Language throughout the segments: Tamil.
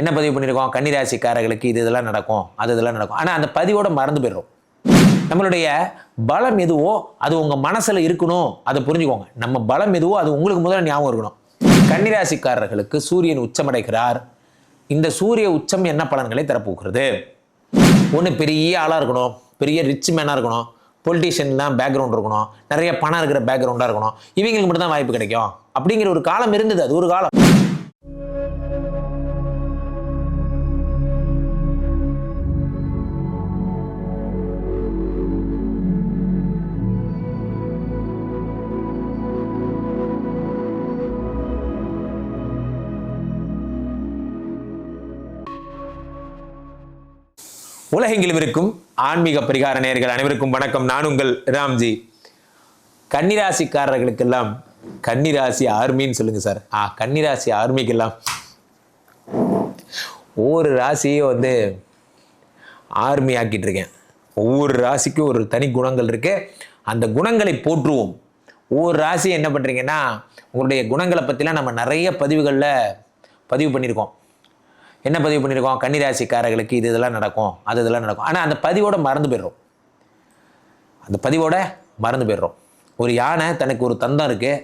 என்ன பதிவு பண்ணியிருக்கோம் கன்னிராசிக்காரர்களுக்கு இது இதெல்லாம் நடக்கும் அது இதெல்லாம் நடக்கும். ஆனால் அந்த பதிவோட மறந்து போயிடும் நம்மளுடைய பலம் எதுவோ அது உங்கள் மனசில் இருக்கணும். அதை புரிஞ்சுக்கோங்க. நம்ம பலம் எதுவோ அது உங்களுக்கு முதல்ல ஞாபகம் இருக்கணும். கன்னிராசிக்காரர்களுக்கு சூரியன் உச்சமடைகிறார். இந்த சூரிய உச்சம் என்ன பலன்களை தரப்போகிறது? ஒன்று பெரிய ஆளாக இருக்கணும். பெரிய ரிச் மேனாக இருக்கணும். பொலிட்டீஷியன்லாம் பேக்ரவுண்ட் இருக்கணும். நிறைய பணம் இருக்கிற பேக்ரவுண்டாக இருக்கணும். இவங்களுக்கு மட்டும் தான் வாய்ப்பு கிடைக்கும். அப்படிங்கிற ஒரு காலம் இருந்தது. அது ஒரு காலம். உலகெங்கிலும் இருக்கும் ஆன்மீக பரிகார நேர்கள் அனைவருக்கும் வணக்கம். நான் உங்கள் ராம்ஜி. கன்னிராசிக்காரர்களுக்கெல்லாம் கன்னிராசி ஆர்மின்னு சொல்லுங்க சார். ஆ கன்னிராசி ஆர்மிக்கெல்லாம் ஒவ்வொரு ராசியும் வந்து ஆர்மி ஆக்கிட்டு இருக்கேன் ஒவ்வொரு ராசிக்கும் ஒரு தனி குணங்கள் இருக்கு. அந்த குணங்களை போற்றுவோம். ஒவ்வொரு ராசியை என்ன பண்ணுறீங்கன்னா உங்களுடைய குணங்களை பற்றிலாம் நம்ம நிறைய பதிவுகளில் பதிவு பண்ணியிருக்கோம். என்ன பதிவு பண்ணியிருக்கோம்? கன்னிராசிக்காரர்களுக்கு இது இதெல்லாம் நடக்கும் அது இதெல்லாம் நடக்கும். ஆனால் அந்த பதிவோட மறந்து போயிடுறோம். அந்த பதிவோட மறந்து போயிடுறோம். ஒரு யானை தனக்கு ஒரு தந்தம் இருக்குது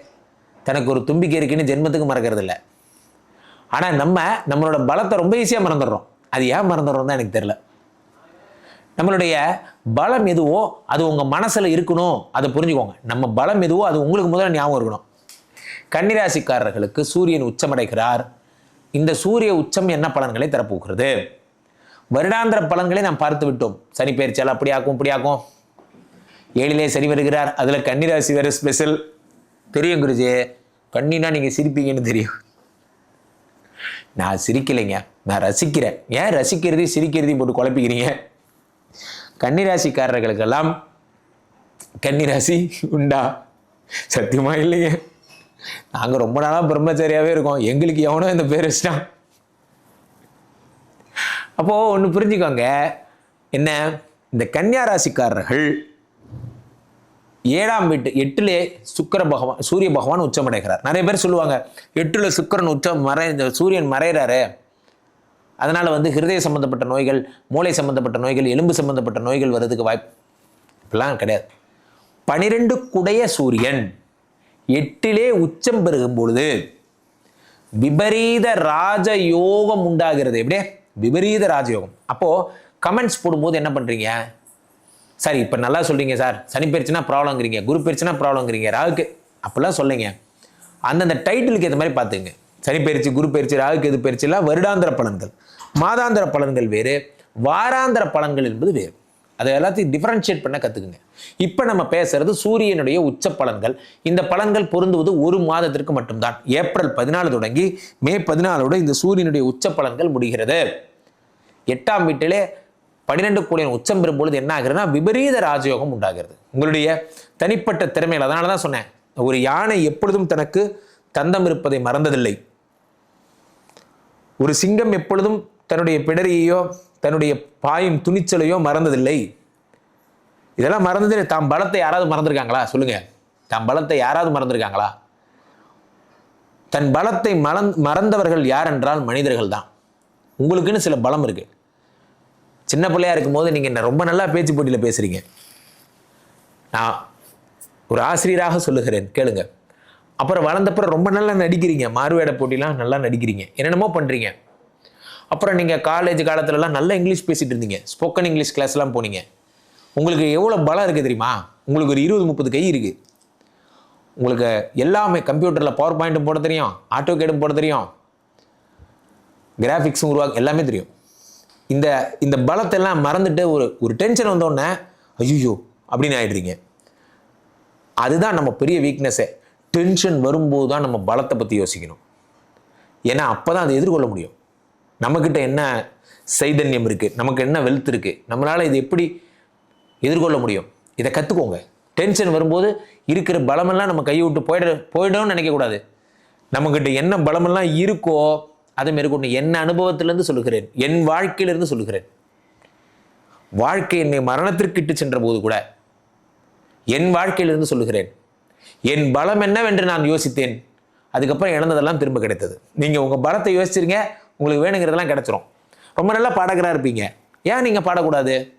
தனக்கு ஒரு தும்பிக்கை இருக்குன்னு ஜென்மத்துக்கு மறக்கிறது இல்லை ஆனால் நம்ம நம்மளோட பலத்தை ரொம்ப ஈஸியாக மறந்துடுறோம். அது ஏன் மறந்துடுறோம் தான் எனக்கு தெரில நம்மளுடைய பலம் எதுவோ அது உங்கள் மனசில் இருக்கணும். அதை புரிஞ்சுக்கோங்க. நம்ம பலம் எதுவோ அது உங்களுக்கு முதல்ல ஞாபகம் இருக்கணும். கன்னிராசிக்காரர்களுக்கு சூரியன் உச்சமடைகிறார். இந்த சூரிய உச்சம் என்ன பலன்களை தரப்போகிறது? வருடாந்திர பலன்களை நாம் பார்த்து விட்டோம். சனி பயிற்சியால் அப்படியாக்கும் இப்படியாக்கும் ஏழிலே சனி வருகிறார். அதில் கன்னிராசி வேறு ஸ்பெஷல் தெரியும் குருஜி. கண்ணினா நீங்கள் சிரிப்பீங்கன்னு தெரியும். நான் சிரிக்கலைங்க. நான் ரசிக்கிறேன். ஏன் ரசிக்கிறதையும் சிரிக்கிறதையும் போட்டு குழப்பிக்கிறீங்க? கன்னிராசிக்காரர்களுக்கெல்லாம் கன்னிராசி உண்டா? சத்தியமாக இல்லைங்க நாங்கள் ரொம்ப நாளாக பிரம்மச்சாரியாவே இருக்கோம். எங்களுக்கு எவனோ இந்த பேர் வச்சிட்டான். அப்போது ஒன்று புரிஞ்சுக்கோங்க. என்ன? இந்த கன்னியா ராசிக்காரர்கள் ஏழாம் வீட்டு எட்டிலே சுக்கிர பகவான் சூரிய பகவான் உச்சமடைகிறார் நிறைய பேர் சொல்லுவாங்க எட்டுல சுக்கிரன் உச்சம் மறை இந்த சூரியன் மறைகிறாரு அதனால வந்து ஹிருதய சம்பந்தப்பட்ட நோய்கள் மூளை சம்பந்தப்பட்ட நோய்கள் எலும்பு சம்பந்தப்பட்ட நோய்கள் வர்றதுக்கு வாய்ப்பு இப்பெல்லாம் கிடையாது. பனிரெண்டு குடைய சூரியன். எட்டிலே உச்சம் பெருகும் பொழுது விபரீத ராஜயோகம் உண்டாகிறது. எப்படியே? விபரீத ராஜயோகம். அப்போ கமெண்ட்ஸ் போடும்போது என்ன பண்றீங்க? சரி இப்போ நல்லா சொல்றீங்க சார். சனி பயிற்சினா ப்ராப்ளங்கிறீங்க குரு பயிற்சினா ப்ராப்ளங்கிறீங்க ராகுக்கு அப்படிலாம் சொல்லுங்க. அந்தந்த டைட்டிலுக்கு ஏற்ற மாதிரி பார்த்துங்க. சனி பயிற்சி குரு பயிற்சி ராகுக்கு எது பயிற்சிலாம் வருடாந்திர பலன்கள். மாதாந்திர பலன்கள் வேறு வாராந்திர பலன்கள் என்பது வேறு. அதை எல்லாத்தையும் டிஃபரன்ஷியேட் பண்ண கற்றுக்குங்க இப்போ நம்ம பேசுறது சூரியனுடைய உச்ச பலன்கள். இந்த பலன்கள் பொருந்துவது ஒரு மாதத்திற்கு மட்டும்தான். ஏப்ரல் பதினாலு தொடங்கி மே பதினாலோட இந்த சூரியனுடைய உச்ச பலன்கள் முடிகிறது. எட்டாம் வீட்டிலே பன்னிரெண்டு கோடியின் உச்சம் பெறும்பொழுது என்ன ஆகுதுன்னா விபரீத ராஜயோகம் உண்டாகிறது. உங்களுடைய தனிப்பட்ட திறமைகள் அதனால தான் சொன்னேன். ஒரு யானை எப்பொழுதும் தனக்கு தந்தம் இருப்பதை மறந்ததில்லை. ஒரு சிங்கம் எப்பொழுதும் தன்னுடைய பிடரியையோ தன்னுடைய பாயும் துணிச்சலையோ மறந்ததில்லை. இதெல்லாம் மறந்தது தாம் பலத்தை யாராவது மறந்துருக்காங்களா? சொல்லுங்க. தாம் பலத்தை யாராவது மறந்துருக்காங்களா? தன் பலத்தை மறந் மறந்தவர்கள் யார் என்றால் மனிதர்கள் தான். உங்களுக்குன்னு சில பலம் இருக்கு. சின்ன பிள்ளையா இருக்கும்போது நீங்க என்ன ரொம்ப நல்லா பேச்சு போட்டியில் பேசுறீங்க. நான் ஒரு ஆசிரியராக சொல்லுகிறேன். கேளுங்க. அப்புறம் வளர்ந்தப்புறம் ரொம்ப நல்லா நடிக்கிறீங்க. மாறுவேட போட்டிலாம் நல்லா நடிக்கிறீங்க. என்னென்னமோ பண்ணுறீங்க அப்புறம் நீங்கள் காலேஜ் காலத்துலலாம் நல்லா இங்கிலீஷ் பேசிட்டு இருந்தீங்க. ஸ்போக்கன் இங்கிலீஷ் கிளாஸ்லாம் போனீங்க. உங்களுக்கு எவ்வளோ பலம் இருக்குது தெரியுமா? உங்களுக்கு ஒரு இருபது முப்பது கை இருக்குது உங்களுக்கு எல்லாமே கம்ப்யூட்டரில் பவர் பாயிண்ட்டும் போட தெரியும் ஆட்டோ கேடும் போட தெரியும். கிராஃபிக்ஸும் உருவாக்க எல்லாமே தெரியும். இந்த இந்த பலத்தை எல்லாம் மறந்துட்டு ஒரு ஒரு டென்ஷன் வந்தோடனே ஐயோ அப்படின்னு ஆயிடுறீங்க. அதுதான் நம்ம பெரிய வீக்னஸே டென்ஷன் வரும்போது தான் நம்ம பலத்தை பற்றி யோசிக்கணும். ஏன்னா அப்போ தான் அதை எதிர்கொள்ள முடியும். நம்மக்கிட்ட என்ன சைதன்யம் இருக்குது நமக்கு என்ன வெல்த் இருக்குது நம்மளால் இது எப்படி எதிர்கொள்ள முடியும்? இதை கற்றுக்கோங்க டென்ஷன் வரும்போது இருக்கிற பலமெல்லாம் நம்ம கையை விட்டு போயிட போயிடும்னு நினைக்கக்கூடாது நம்மக்கிட்ட என்ன பலமெல்லாம் இருக்கோ அதை மேற்கொண்டு என் அனுபவத்திலேருந்து சொல்லுகிறேன் என் வாழ்க்கையிலேருந்து சொல்லுகிறேன். வாழ்க்கை என்னை மரணத்திற்கு இட்டு சென்ற போது கூட என் வாழ்க்கையிலிருந்து சொல்லுகிறேன். என் பலம் என்னவென்று நான் யோசித்தேன். அதுக்கப்புறம் இழந்ததெல்லாம் திரும்ப கிடைத்தது. நீங்கள் உங்கள் பலத்தை யோசிச்சிருங்க. உங்களுக்கு வேணுங்கிறதெல்லாம் கிடைச்சிரும். ரொம்ப நல்லா பாடகராக இருப்பீங்க. ஏன் நீங்கள் பாடக்கூடாது?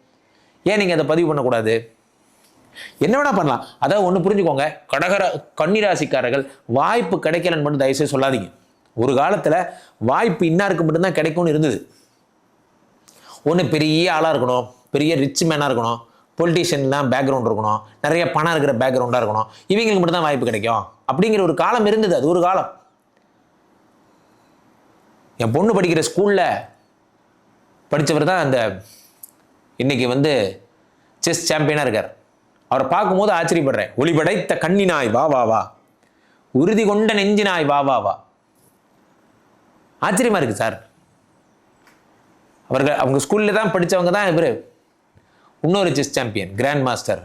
ஏன் நீங்கள் அதை பதிவு பண்ணக்கூடாது? என்ன வேணா பண்ணலாம். அதாவது ஒன்று புரிஞ்சுக்கோங்க. கடகர கன்னிராசிக்காரர்கள் வாய்ப்பு கிடைக்கலன்னு மட்டும் தயவுசெய்து சொல்லாதீங்க. ஒரு காலத்தில் வாய்ப்பு இன்னாருக்கு மட்டும்தான் கிடைக்கும்னு இருந்தது. ஒன்று பெரிய ஆளாக இருக்கணும். பெரிய ரிச் மேனாக இருக்கணும். பொலிட்டீஷியன்லாம் பேக்ரவுண்ட் இருக்கணும். நிறைய பணம் இருக்கிற பேக்ரவுண்டாக இருக்கணும். இவங்களுக்கு மட்டும்தான் வாய்ப்பு கிடைக்கும். அப்படிங்கிற ஒரு காலம் இருந்தது. அது ஒரு காலம். என் பொண்ணு படிக்கிற ஸ்கூலில் படித்தவர் தான் அந்த இன்னைக்கு வந்து செஸ் சாம்பியனாக இருக்கார். அவரை பார்க்கும்போது ஆச்சரியப்படுறேன். ஒளிபடைத்த கண்ணி நாய் வா வா வா. உறுதி கொண்ட நெஞ்சு நாய் வா வா வா. ஆச்சரியமாக இருக்குது சார். அவர்கள் அவங்க ஸ்கூலில் தான் படித்தவங்க தான் இவர். இன்னொரு செஸ் சாம்பியன் கிராண்ட் மாஸ்டர்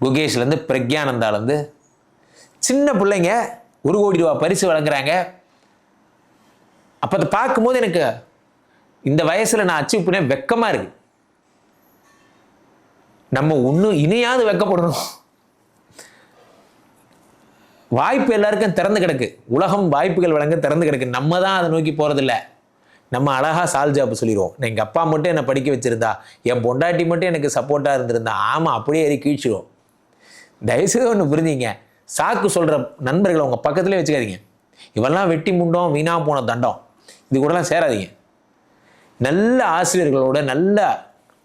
குகேஷ்லேருந்து பிரக்யானந்தாலேருந்து சின்ன பிள்ளைங்க ஒரு கோடி ரூபா பரிசு வழங்குறாங்க. அப்போ அதை பார்க்கும்போது எனக்கு இந்த வயசில் நான் அச்சீவ் பண்ண வெக்கமாக இருக்கு. நம்ம இன்னும் இனியாவது வெக்கப்படணும். வாய்ப்பு எல்லாருக்கும் திறந்து கிடக்கு. உலகம் வாய்ப்புகள் வழங்க திறந்து கிடக்கு. நம்ம தான் அதை நோக்கி போகிறதில்ல நம்ம அழகா சால் ஜாப் சொல்லிடுவோம். எங்கள் அப்பா மட்டும் என்னை படிக்க வச்சுருந்தா என் பொண்டாட்டி மட்டும் எனக்கு சப்போர்ட்டாக இருந்திருந்தா ஆமாம் அப்படியே ஏறி கீழ்ச்சிடும் தயவுசெய்து ஒன்று புரிஞ்சிங்க. சாக்கு சொல்கிற நண்பர்களை உங்கள் பக்கத்துலேயே வச்சுக்காதீங்க. இவெல்லாம் வெட்டி முண்டோம் வீணாக போன தண்டம். இது கூடலாம் சேராதீங்க. நல்ல ஆசிரியர்களோட நல்ல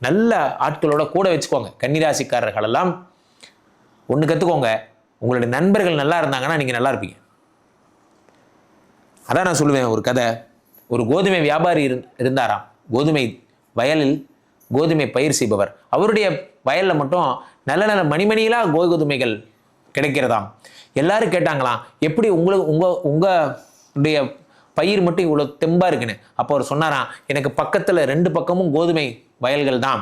நல்ல ஆட்களோட கூட வச்சுக்கோங்க. கன்னிராசிக்காரர்களெல்லாம் ஒன்று கற்றுக்கோங்க உங்களுடைய நண்பர்கள் நல்லா இருந்தாங்கன்னா நீங்கள் நல்லா இருப்பீங்க. அதான் நான் சொல்லுவேன் ஒரு கதை. ஒரு கோதுமை வியாபாரி இருந்தாராம். கோதுமை வயலில் கோதுமை பயிர் செய்பவர். அவருடைய வயலில் மட்டும் நல்ல நல்ல மணிமணிகளாக கோதுமைகள் கிடைக்கிறதாம். எல்லாரும் கேட்டாங்களாம் எப்படி உங்களுக்கு உங்கள் உங்களுடைய பயிர் மட்டும் இவ்வளோ தெம்பாக இருக்குன்னு. அப்போ அவர் சொன்னாராம் எனக்கு பக்கத்தில் ரெண்டு பக்கமும் கோதுமை வயல்கள் தான்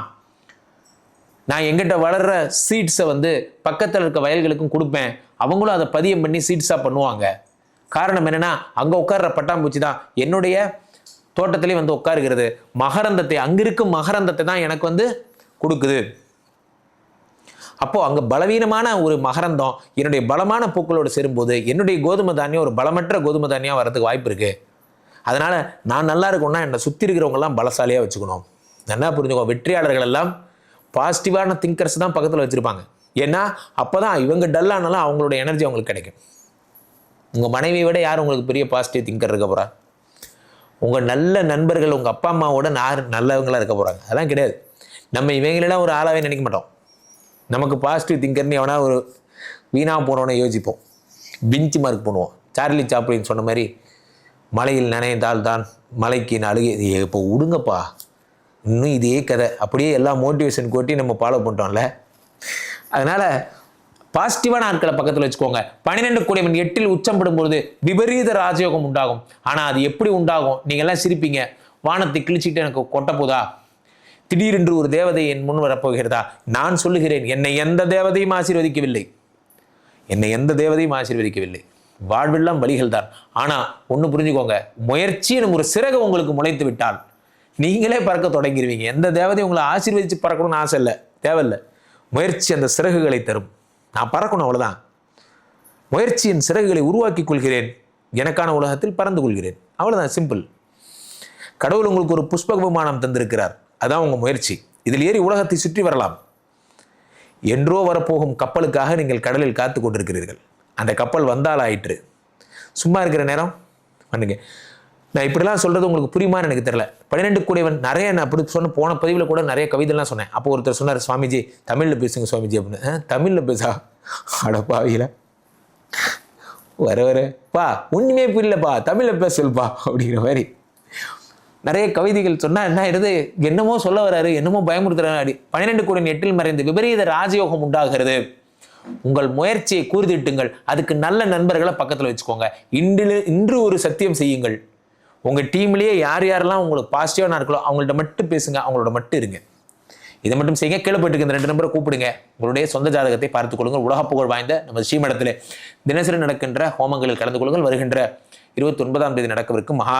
நான் எங்கிட்ட வளர்கிற சீட்ஸை வந்து பக்கத்தில் இருக்க வயல்களுக்கும் கொடுப்பேன். அவங்களும் அதை பதியம் பண்ணி சீட்ஸாக பண்ணுவாங்க. காரணம் என்னென்னா அங்கே உட்கார்ற பட்டாம்பூச்சி தான் என்னுடைய தோட்டத்திலே வந்து உட்காருகிறது. மகரந்தத்தை அங்கிருக்கும் மகரந்தத்தை தான் எனக்கு வந்து கொடுக்குது. அப்போ அங்கே பலவீனமான ஒரு மகரந்தம் என்னுடைய பலமான பூக்களோடு சேரும்போது என்னுடைய கோதுமை தானியம் ஒரு பலமற்ற கோதுமை தானியம் வரதுக்கு வாய்ப்பு இருக்கு. அதனால நான் நல்லா இருக்கணும்னா என்னை சுற்றி இருக்கிறவங்கெல்லாம் பலசாலியாக வச்சுக்கணும். நல்லா புரிஞ்சுக்கோ வெற்றியாளர்கள் எல்லாம் பாசிட்டிவான திங்கர்ஸ் தான் பக்கத்தில் வச்சுருப்பாங்க. ஏன்னா அப்போ தான் இவங்க டல்லானாலும் அவங்களோட எனர்ஜி அவங்களுக்கு கிடைக்கும். உங்கள் மனைவியை விட யார் உங்களுக்கு பெரிய பாசிட்டிவ் திங்கர் இருக்க போகிறா உங்கள் நல்ல நண்பர்கள் உங்கள் அப்பா அம்மாவோட யார் நல்லவங்களாக இருக்க போகிறாங்க அதெல்லாம் கிடையாது. நம்ம இவங்களெல்லாம் ஒரு ஆளாவே நினைக்க மாட்டோம். நமக்கு பாசிட்டிவ் திங்கர்னு எவனா ஒரு வீணாக போனோன்னே யோசிப்போம். பிஞ்ச் மார்க் பண்ணுவோம். சார்லி சாப்ளின் சொன்ன மாதிரி மலையில் நனைந்தால் தான் மலைக்கு நான் அழுகை இப்போ விடுங்கப்பா இன்னும் இதே கதை. அப்படியே எல்லா மோட்டிவேஷன் கொட்டி நம்ம ஃபாலோ பண்ணிட்டோம்ல. அதனால் பாசிட்டிவான ஆட்களை பக்கத்தில் வச்சுக்கோங்க. பன்னிரெண்டு கூடியவன் எட்டில் உச்சம் படும்பொழுது விபரீத ராஜயோகம் உண்டாகும். ஆனால் அது எப்படி உண்டாகும்? நீங்கள்லாம் சிரிப்பீங்க. வானத்தை கிழிச்சிக்கிட்டு எனக்கு கொட்ட போதா? திடீரென்று ஒரு தேவதை என் முன் வரப்போகிறதா? நான் சொல்லுகிறேன் என்னை எந்த தேவதையும் ஆசீர்வதிக்கவில்லை. என்னை எந்த தேவதையும் ஆசீர்வதிக்கவில்லை. வாழ்வெல்லாம் வழிகள் தான் ஆனால் ஒன்று புரிஞ்சுக்கோங்க முயற்சி எனும் ஒரு சிறகு உங்களுக்கு முளைத்து விட்டால் நீங்களே பறக்க தொடங்கிடுவீங்க எந்த தேவதையும் உங்களை ஆசீர்வதித்து பறக்கணும்னு ஆசை இல்லை தேவையில்லை. முயற்சி அந்த சிறகுகளை தரும். நான் பறக்கணும் அவ்வளோதான் முயற்சியின் சிறகுகளை உருவாக்கிக் கொள்கிறேன். எனக்கான உலகத்தில் பறந்து கொள்கிறேன். அவ்வளோதான் சிம்பிள் கடவுள் உங்களுக்கு ஒரு புஷ்ப விமானம் தந்திருக்கிறார். அதான் உங்கள் முயற்சி. இதில் ஏறி உலகத்தை சுற்றி வரலாம். என்றோ வரப்போகும் கப்பலுக்காக நீங்கள் கடலில் காத்து கொண்டிருக்கிறீர்கள். அந்த கப்பல் வந்தால் ஆயிற்று. சும்மா இருக்கிற நேரம்? பண்ணுங்க. நான் இப்படிலாம் சொல்கிறது உங்களுக்கு புரியுமான்னு எனக்கு தெரில பன்னிரெண்டு கூடியவன் நிறைய நான் அப்படி சொன்ன போன பதிவில் கூட நிறைய கவிதைலாம் சொன்னேன். அப்போ ஒருத்தர் சொன்னார் சுவாமிஜி தமிழில் பேசுங்க சுவாமிஜி அப்படின்னு. தமிழில் பேசா? அடப்பாவியில் வர வர. பா ஒன்றுமே புரியலப்பா தமிழில் பேச அப்படிங்கிற மாதிரி. நிறைய கவிதைகள் சொன்னா என்ன ஆயிடுது? என்னமோ சொல்ல வராரு என்னமோ பயமுறுத்துறாரு அடி பன்னிரெண்டு கோடி எட்டில் மறைந்து விபரீத ராஜயோகம் உண்டாகிறது. உங்கள் முயற்சியை கூர்திட்டுங்கள் அதுக்கு நல்ல நண்பர்களை பக்கத்தில் வச்சுக்கோங்க. இன்று இன்று ஒரு சத்தியம் செய்யுங்கள். உங்க டீம்லயே யார் யாரெல்லாம் உங்களுக்கு பாசிட்டிவான இருக்கோ அவங்கள்ட்ட மட்டும் பேசுங்க அவங்களோட மட்டும் இருங்க. இதை மட்டும் செய்யுங்க. கீழே போயிட்டு இந்த ரெண்டு நம்பரை கூப்பிடுங்க. உங்களுடைய சொந்த ஜாதகத்தை பார்த்துக் கொள்ளுங்கள். உலக புகழ் வாய்ந்த நம்ம ஸ்ரீமடத்திலே தினசரி நடக்கின்ற ஹோமங்களில் கலந்து கொள்ளுங்கள். வருகின்ற இருபத்தி ஒன்பதாம் தேதி நடக்கவிருக்கும் மகா